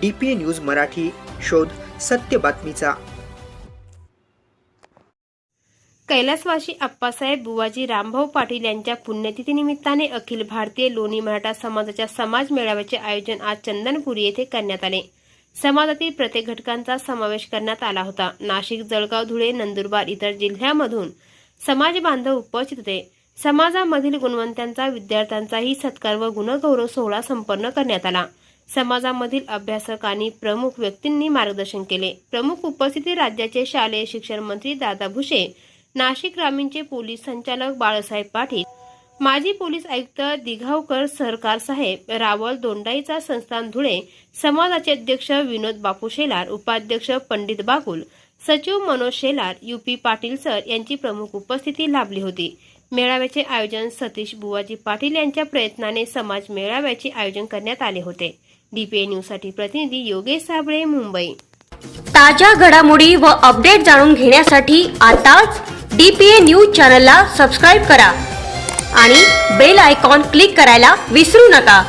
D P news Marathi शोध सत्य बातमीचा. कैलासवासी अप्पासाहेब बुवाजी रामभाऊ पाटील यांच्या पुण्यतिथी निमित्ताने अखिल भारतीय लोणी मराठा समाजाच्या समाज मेळाव्याचे आयोजन आज चंदनपुरी येथे करण्यात आले. समाजातील प्रत्येक घटकांचा समावेश करण्यात आला होता. नाशिक जळगाव धुळे नंदुरबार इतर जिल्ह्यामधून समाज बांधव उपस्थित होते. समाजामधील गुणवंतांचा विद्यार्थ्यांचाही सत्कार व गुणगौरव सोहळा संपन्न करण्यात आला. समाजामधील अभ्यासक आणि प्रमुख व्यक्तींनी मार्गदर्शन केले. प्रमुख उपस्थिती राज्याचे शालेय शिक्षण मंत्री दादा भुसे नाशिक ग्रामीणचे पोलीस संचालक बाळासाहेब पाटील माजी पोलीस आयुक्त दिघावकर सरकार साहेब रावळ दोंडाईचा संस्थान धुळे समाजाचे अध्यक्ष विनोद बापू शेलार उपाध्यक्ष पंडित बागुल सचिव Manoj Shelar U P Patil sir यांची प्रमुख उपस्थिती लाभली होती. मेळाव्याचे आयोजन सतीश बुवाजी पाटील यांच्या प्रयत्नाने समाज मेळाव्याचे आयोजन करण्यात आले होते. डीपीए न्यूजसाठी प्रतिनिधी योगेश साबळे मुंबई. ताज्या घडामोडी व अपडेट जाणून घेण्यासाठी आताच डीपीए न्यूज चॅनलला सबस्क्राईब करा आणि बेल आयकॉन क्लिक करायला विसरू नका.